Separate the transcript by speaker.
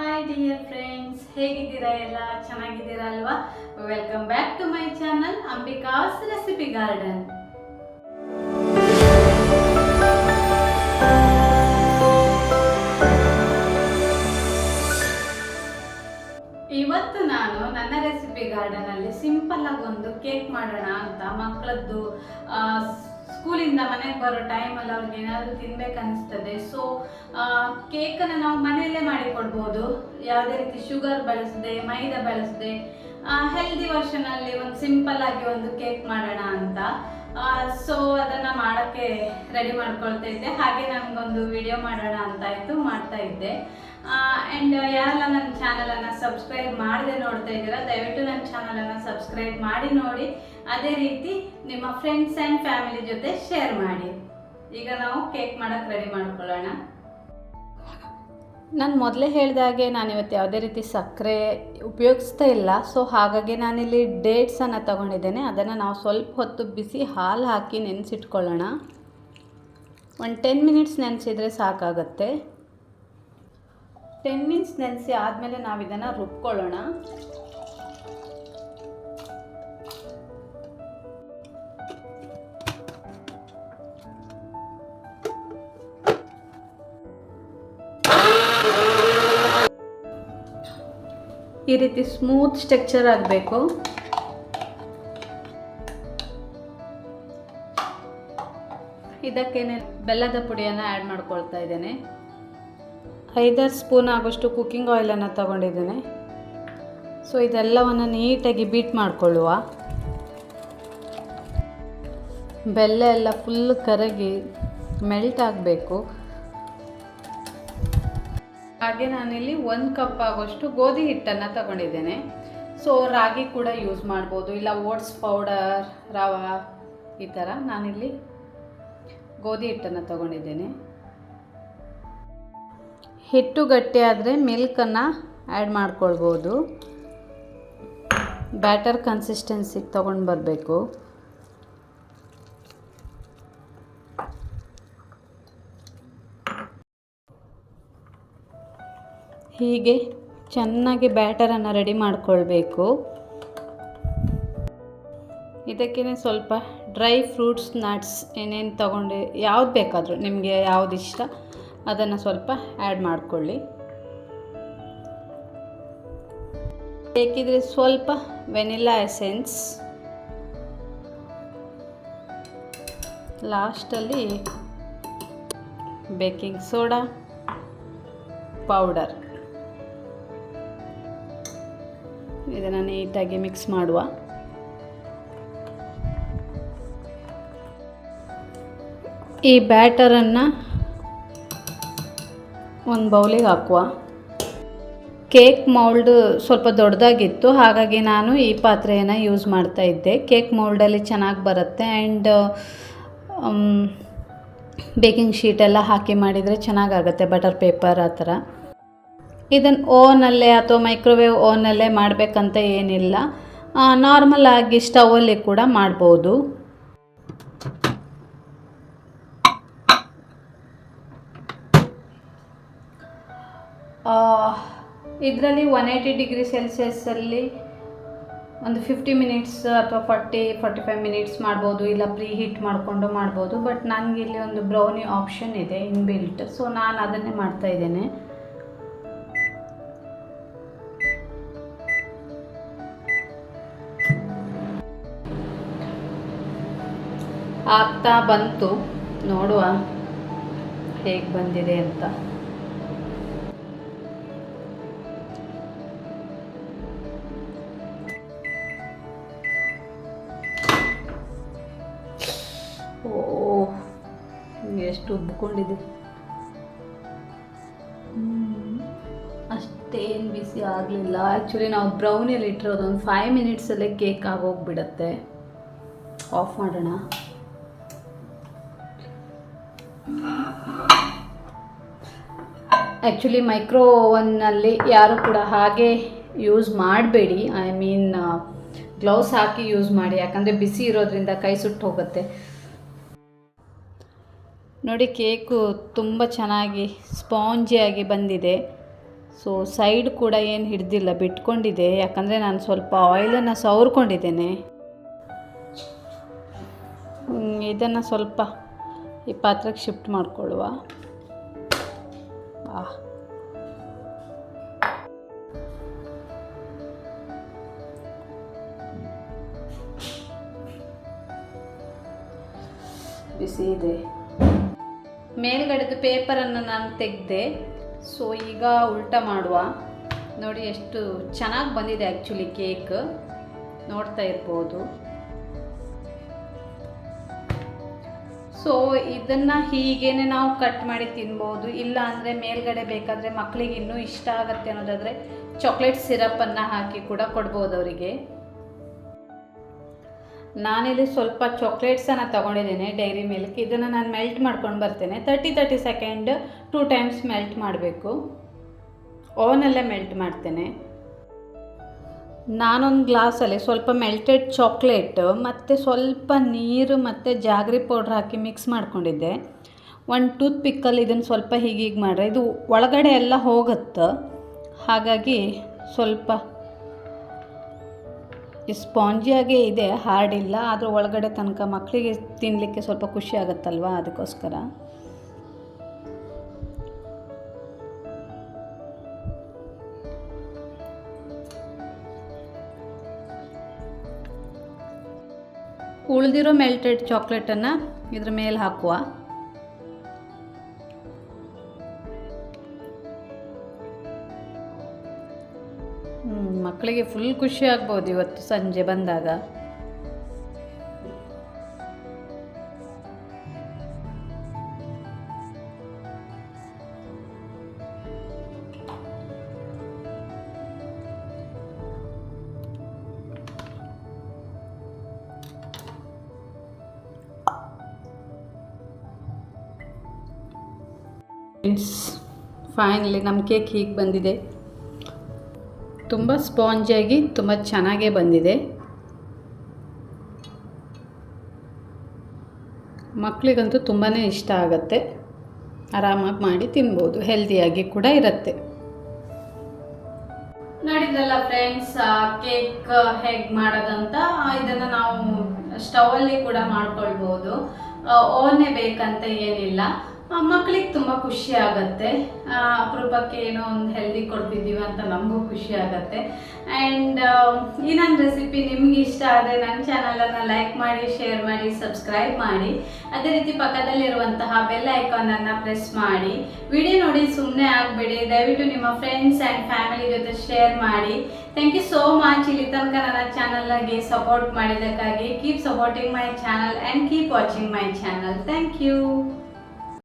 Speaker 1: Hi dear friends ಹೇಗಿದ್ದೀರಾ ಎಲ್ಲ? ಚೆನ್ನಾಗಿದ್ದೀರಾ ಅಲ್ವಾ? Welcome back to my channel Ambika's recipe garden ಇವತ್ತು ನಾನು ನನ್ನ ರೆಸಿಪಿ ಗಾರ್ಡನ್ ಅಲ್ಲಿ ಸಿಂಪಲ್ ಆಗಿ ಒಂದು ಕೇಕ್ ಮಾಡೋಣ ಅಂತ ಮಕ್ಕಳದ್ದು ಸ್ಕೂಲಿಂದ ಮನೆಗೆ ಬರೋ ಟೈಮಲ್ಲಿ ಅವ್ರಿಗೆ ಏನಾದರೂ ತಿನ್ಬೇಕು ಅನಿಸ್ತದೆ. ಸೊ ಕೇಕನ್ನು ನಾವು ಮನೆಯಲ್ಲೇ ಮಾಡಿಕೊಡ್ಬೋದು ಯಾವುದೇ ರೀತಿ ಶುಗರ್ ಬಳಸದೆ, ಮೈದಾ ಬಳಸದೆ ಹೆಲ್ದಿ ವರ್ಷನಲ್ಲಿ ಒಂದು ಸಿಂಪಲ್ ಆಗಿ ಒಂದು ಕೇಕ್ ಮಾಡೋಣ ಅಂತ. ಸೊ ಅದನ್ನ ಮಾಡೋಕ್ಕೆ ರೆಡಿ ಮಾಡ್ಕೊಳ್ತಾ ಇದ್ದೆ. ಹಾಗೆ ನನಗೊಂದು ವಿಡಿಯೋ ಮಾಡೋಣ ಅಂತ ಇತ್ತು ಮಾಡ್ತಾ ಇದ್ದೆ. ಆ್ಯಂಡ್ ಯಾರೆಲ್ಲ ನನ್ನ ಚಾನಲನ್ನು ಸಬ್ಸ್ಕ್ರೈಬ್ ಮಾಡದೆ ನೋಡ್ತಾ ಇದ್ದೀರಾ, ದಯವಿಟ್ಟು ನನ್ನ ಚಾನಲನ್ನು ಸಬ್ಸ್ಕ್ರೈಬ್ ಮಾಡಿ ನೋಡಿ. ಅದೇ ರೀತಿ ನಿಮ್ಮ ಫ್ರೆಂಡ್ಸ್ ಆ್ಯಂಡ್ ಫ್ಯಾಮಿಲಿ ಜೊತೆ ಶೇರ್ ಮಾಡಿ. ಈಗ ನಾವು ಕೇಕ್ ಮಾಡೋಕ್ಕೆ ರೆಡಿ ಮಾಡ್ಕೊಳ್ಳೋಣ. ನಾನು ಮೊದಲೇ ಹೇಳಿದಾಗೆ ನಾನು ಇವತ್ತು ಯಾವುದೇ ರೀತಿ ಸಕ್ಕರೆ ಉಪಯೋಗಿಸ್ತಾ ಇಲ್ಲ. ಸೊ ಹಾಗಾಗಿ ನಾನಿಲ್ಲಿ ಡೇಟ್ಸನ್ನು ತಗೊಂಡಿದ್ದೇನೆ. ಅದನ್ನು ನಾವು ಸ್ವಲ್ಪ ಹೊತ್ತು ಬಿಸಿ ಹಾಲು ಹಾಕಿ ನೆನೆಸಿಟ್ಕೊಳ್ಳೋಣ. ಒಂದು ಟೆನ್ ಮಿನಿಟ್ಸ್ ನೆನೆಸಿದರೆ ಸಾಕಾಗುತ್ತೆ. ಟೆನ್ ಮಿನಿಟ್ಸ್ ನೆನೆಸಿ ಆದಮೇಲೆ ನಾವು ಇದನ್ನು ರುಬ್ಕೊಳ್ಳೋಣ. ಈ ರೀತಿ ಸ್ಮೂತ್ ಸ್ಟ್ರಕ್ಚರ್ ಆಗಬೇಕು. ಇದಕ್ಕೇನೆ ಬೆಲ್ಲದ ಪುಡಿಯನ್ನು ಆ್ಯಡ್ ಮಾಡ್ಕೊಳ್ತಾ ಇದ್ದೇನೆ. ಐದಾರು ಸ್ಪೂನ್ ಆಗೋಷ್ಟು ಕುಕ್ಕಿಂಗ್ ಆಯಿಲನ್ನು ತಗೊಂಡಿದ್ದೇನೆ. ಸೊ, ಇದೆಲ್ಲವನ್ನು ನೀಟಾಗಿ ಬೀಟ್ ಮಾಡಿಕೊಳ್ಳುವ. ಬೆಲ್ಲ ಎಲ್ಲ ಫುಲ್ ಕರಗಿ ಮೆಲ್ಟ್ ಆಗಬೇಕು. ಹಾಗೆ ನಾನಿಲ್ಲಿ ಒಂದು ಕಪ್ ಆಗೋಷ್ಟು ಗೋಧಿ ಹಿಟ್ಟನ್ನು ತಗೊಂಡಿದ್ದೇನೆ. ಸೊ, ರಾಗಿ ಕೂಡ ಯೂಸ್ ಮಾಡ್ಬೋದು. ಇಲ್ಲ, ಓಟ್ಸ್ ಪೌಡರ್, ರವಾ ಈ ಥರ ನಾನಿಲ್ಲಿ ಗೋಧಿ ಹಿಟ್ಟನ್ನು ತಗೊಂಡಿದ್ದೇನೆ. ಹಿಟ್ಟು ಗಟ್ಟಿ ಆದರೆ ಮಿಲ್ಕನ್ನು ಆ್ಯಡ್ ಮಾಡ್ಕೊಳ್ಬೋದು. ಬ್ಯಾಟರ್ ಕನ್ಸಿಸ್ಟೆನ್ಸಿಗೆ ತೊಗೊಂಡು ಬರಬೇಕು. ಹೀಗೆ ಚೆನ್ನಾಗಿ ಬ್ಯಾಟರನ್ನು ರೆಡಿ ಮಾಡಿಕೊಳ್ಬೇಕು. ಇದಕ್ಕೇ ಸ್ವಲ್ಪ ಡ್ರೈ ಫ್ರೂಟ್ಸ್ ನಟ್ಸ್ ಏನೇನು ತೊಗೊಂಡು, ಯಾವ್ದು ಬೇಕಾದರೂ, ನಿಮಗೆ ಯಾವ್ದು ಇಷ್ಟ? ಅದನ್ನು ಸ್ವಲ್ಪ ಆ್ಯಡ್ ಮಾಡಿಕೊಳ್ಳಿ. ಬೇಕಿದ್ರೆ ಸ್ವಲ್ಪ ವೆನಿಲಾ ಎಸೆನ್ಸ್ ಲಾಸ್ಟಲ್ಲಿ ಬೇಕಿಂಗ್ ಸೋಡಾ ಪೌಡರ್ ಇದನ್ನು ನೀಟಾಗಿ ಮಿಕ್ಸ್ ಮಾಡುವ. ಈ ಬ್ಯಾಟರನ್ನು ಒಂದು ಬೌಲಿಗೆ ಹಾಕುವ. ಕೇಕ್ ಮೌಲ್ಡ್ ಸ್ವಲ್ಪ ದೊಡ್ಡದಾಗಿತ್ತು, ಹಾಗಾಗಿ ನಾನು ಈ ಪಾತ್ರೆಯನ್ನು ಯೂಸ್ ಮಾಡ್ತಾ ಇದ್ದೆ. ಕೇಕ್ ಮೌಲ್ಡಲ್ಲಿ ಚೆನ್ನಾಗಿ ಬರುತ್ತೆ ಆ್ಯಂಡ್ ಬೇಕಿಂಗ್ ಶೀಟೆಲ್ಲ ಹಾಕಿ ಮಾಡಿದರೆ ಚೆನ್ನಾಗಾಗುತ್ತೆ, ಬಟರ್ ಪೇಪರ್ ಆ ಥರ. ಇದನ್ನು ಓವನಲ್ಲೇ ಅಥವಾ ಮೈಕ್ರೋವೇವ್ ಓವನಲ್ಲೇ ಮಾಡಬೇಕಂತ ಏನಿಲ್ಲ. ನಾರ್ಮಲ್ ಆಗಿ ಸ್ಟವಲ್ಲಿ ಕೂಡ ಮಾಡ್ಬೋದು. ಇದರಲ್ಲಿ ಒನ್ ಏಯ್ಟಿ ಡಿಗ್ರಿ ಸೆಲ್ಸಿಯಸ್ಸಲ್ಲಿ ಒಂದು ಫಿಫ್ಟಿ ಮಿನಿಟ್ಸ್ ಅಥವಾ ಫಾರ್ಟಿ ಫಾರ್ಟಿ ಫೈವ್ ಮಿನಿಟ್ಸ್ ಮಾಡ್ಬೋದು, ಇಲ್ಲ ಪ್ರೀ ಹೀಟ್ ಮಾಡಿಕೊಂಡು ಮಾಡ್ಬೋದು. ಬಟ್ ಇಲ್ಲಿ ಒಂದು ಬ್ರೌನಿ ಆಪ್ಷನ್ ಇದೆ ಇನ್ಬಿಲ್ಟ್ ಸೊ ನಾನು ಅದನ್ನೇ ಮಾಡ್ತಾ ಇದ್ದೇನೆ. ಆಗ್ತಾ ಬಂತು. ನೋಡುವ ಹೇಗೆ ಬಂದಿದೆ ಅಂತ. ಓ ಎಷ್ಟು ಉಬ್ಕೊಂಡಿದೆ ಅಷ್ಟೇನು ಬಿಸಿ ಆಗಲಿಲ್ಲ. ಆ್ಯಕ್ಚುಲಿ ನಾವು ಬ್ರೌನಿಯಲ್ಲಿ ಇಟ್ಟಿರೋದು ಒಂದು ಫೈವ್ ಮಿನಿಟ್ಸಲ್ಲೇ ಕೇಕ್ ಆಗೋಗ್ಬಿಡತ್ತೆ. ಆಫ್ ಮಾಡೋಣ. ಆ್ಯಕ್ಚುಲಿ ಮೈಕ್ರೋ ಓವನ್ನಲ್ಲಿ ಯಾರು ಕೂಡ ಹಾಗೆ ಯೂಸ್ ಮಾಡಬೇಡಿ. ಐ ಮೀನ್ ಗ್ಲೌಸ್ ಹಾಕಿ ಯೂಸ್ ಮಾಡಿ. ಯಾಕಂದರೆ ಬಿಸಿ ಇರೋದ್ರಿಂದ ಕೈ ಸುಟ್ಟು ಹೋಗುತ್ತೆ. ನೋಡಿ ಕೇಕು ತುಂಬ ಚೆನ್ನಾಗಿ ಸ್ಪಾಂಜಿಯಾಗಿ ಬಂದಿದೆ. ಸೊ ಸೈಡ್ ಕೂಡ ಏನು ಹಿಡ್ದಿಲ್ಲ, ಬಿಟ್ಕೊಂಡಿದೆ. ಯಾಕಂದರೆ ನಾನು ಸ್ವಲ್ಪ ಆಯಿಲನ್ನು ಸವರ್ಕೊಂಡಿದ್ದೇನೆ. ಇದನ್ನು ಸ್ವಲ್ಪ ಈ ಪಾತ್ರಕ್ಕೆ ಶಿಫ್ಟ್ ಮಾಡಿಕೊಳ್ಳುವ. ಬಿಸಿ ಇದೆ. ಮೇಲ್ಗಡೆದು ಪೇಪರನ್ನು ನಾನು ತೆಗೆದೆ, ಸೊ ಈಗ ಉಲ್ಟ ಮಾಡುವ. ನೋಡಿ, ಎಷ್ಟು ಚೆನ್ನಾಗಿ ಬಂದಿದೆ ಆ್ಯಕ್ಚುಲಿ ಕೇಕ್ ನೋಡ್ತಾ ಇರ್ಬೋದು. ಸೊ ಇದನ್ನು ಹೀಗೇನೆ ನಾವು ಕಟ್ ಮಾಡಿ ತಿನ್ಬೋದು. ಇಲ್ಲ ಅಂದರೆ ಮೇಲ್ಗಡೆ ಬೇಕಾದರೆ ಮಕ್ಕಳಿಗೆ ಇನ್ನೂ ಇಷ್ಟ ಆಗುತ್ತೆ ಅನ್ನೋದಾದರೆ ಚಾಕ್ಲೇಟ್ ಸಿರಪನ್ನು ಹಾಕಿ ಕೂಡ ಕೊಡ್ಬೋದು ಅವರಿಗೆ. ನಾನಿಲ್ಲಿ ಸ್ವಲ್ಪ ಚಾಕ್ಲೇಟ್ಸನ್ನು ತೊಗೊಂಡಿದ್ದೀನಿ ಡೈರಿ ಮಿಲ್ಕ್ ಇದನ್ನು ನಾನು ಮೆಲ್ಟ್ ಮಾಡ್ಕೊಂಡು ಬರ್ತೇನೆ. Thirty thirty second two times melt ಮಾಡಬೇಕು. ಓವನಲ್ಲೇ ಮೆಲ್ಟ್ ಮಾಡ್ತೇನೆ. ನಾನೊಂದು ಗ್ಲಾಸಲ್ಲಿ ಸ್ವಲ್ಪ ಮೆಲ್ಟೆಡ್ ಚಾಕ್ಲೇಟ್ ಮತ್ತು ಸ್ವಲ್ಪ ನೀರು, ಮತ್ತು ಜಾಗ್ರಿ ಪೌಡ್ರ್ ಹಾಕಿ ಮಿಕ್ಸ್ ಮಾಡ್ಕೊಂಡಿದ್ದೆ. ಒಂದು ಟೂತ್ ಪಿಕ್ಕಲ್ಲಿ ಇದನ್ನು ಸ್ವಲ್ಪ ಹೀಗೆ ಹೀಗೆ ಮಾಡ್ರೆ, ಇದು ಒಳಗಡೆ ಎಲ್ಲ ಹೋಗುತ್ತೆ. ಹಾಗಾಗಿ ಸ್ವಲ್ಪ ಸ್ಪಾಂಜಿಯಾಗೇ ಇದೆ, ಹಾರ್ಡಿಲ್ಲ, ಆದರೂ ಒಳಗಡೆ ತನಕ ಮಕ್ಕಳಿಗೆ ತಿನ್ನಲಿಕ್ಕೆ ಸ್ವಲ್ಪ ಖುಷಿ ಆಗುತ್ತಲ್ವ ಅದಕ್ಕೋಸ್ಕರ? ಉಳಿದಿರೋ ಮೆಲ್ಟೆಡ್ ಚಾಕ್ಲೇಟನ್ನು ಇದ್ರ ಮೇಲೆ ಹಾಕುವ. ಮಕ್ಕಳಿಗೆ ಫುಲ್ ಖುಷಿ ಆಗ್ಬೋದು ಇವತ್ತು ಸಂಜೆ ಬಂದಾಗ. ಫ್ರೆಂಡ್ಸ್ ಫೈನಲಿ ನಮ್ಮ ಕೇಕ್ ಹೀಗೆ ಬಂದಿದೆ. ತುಂಬ ಸ್ಪಾಂಜಿಯಾಗಿ ತುಂಬ ಚೆನ್ನಾಗೇ ಬಂದಿದೆ. ಮಕ್ಕಳಿಗಂತೂ ತುಂಬಾ ಇಷ್ಟ ಆಗುತ್ತೆ. ಆರಾಮಾಗಿ ಮಾಡಿ ತಿನ್ಬೋದು ಹೆಲ್ದಿಯಾಗಿ ಕೂಡ ಇರುತ್ತೆ. ನೋಡಿದ್ರಲ್ಲ ಫ್ರೆಂಡ್ಸ್ ಕೇಕ್ ಹೇಗೆ ಮಾಡೋದಂತ ಇದನ್ನು ನಾವು ಸ್ಟವಲ್ಲಿ ಕೂಡ ಮಾಡ್ಕೊಳ್ಬೋದು. ಓವನ್ನೇ ಬೇಕಂತ ಏನಿಲ್ಲ. ಮಕ್ಕಳಿಗೆ ತುಂಬ ಖುಷಿ ಆಗುತ್ತೆ. ಅಪರೂಪಕ್ಕೆ ಏನೋ ಒಂದು ಹೆಲ್ದಿ ಕೊಡ್ತಿದ್ದೀವಿ ಅಂತ ನಮಗೂ ಖುಷಿ ಆಗುತ್ತೆ. ಆ್ಯಂಡ್ ಈ ನನ್ನ ರೆಸಿಪಿ ನಿಮ್ಗೆ ಇಷ್ಟ ಆದರೆ ನನ್ನ ಚಾನಲನ್ನು ಲೈಕ್ ಮಾಡಿ ಶೇರ್ ಮಾಡಿ ಸಬ್ಸ್ಕ್ರೈಬ್ ಮಾಡಿ. ಅದೇ ರೀತಿ ಪಕ್ಕದಲ್ಲಿರುವಂತಹ ಬೆಲ್ ಐಕಾನನ್ನು ಪ್ರೆಸ್ ಮಾಡಿ. ವಿಡಿಯೋ ನೋಡಿ ಸುಮ್ಮನೆ ಆಗಬೇಡಿ. ದಯವಿಟ್ಟು ನಿಮ್ಮ ಫ್ರೆಂಡ್ಸ್ ಆ್ಯಂಡ್ ಫ್ಯಾಮಿಲಿ ಜೊತೆ ಶೇರ್ ಮಾಡಿ. ಥ್ಯಾಂಕ್ ಯು ಸೋ ಮಚ್ ಇಲ್ಲಿ ತನಕ ನನ್ನ ಚಾನಲ್ಗೆ ಸಪೋರ್ಟ್ ಮಾಡಿದ್ದಕ್ಕಾಗಿ keep supporting my channel and keep watching my channel thank you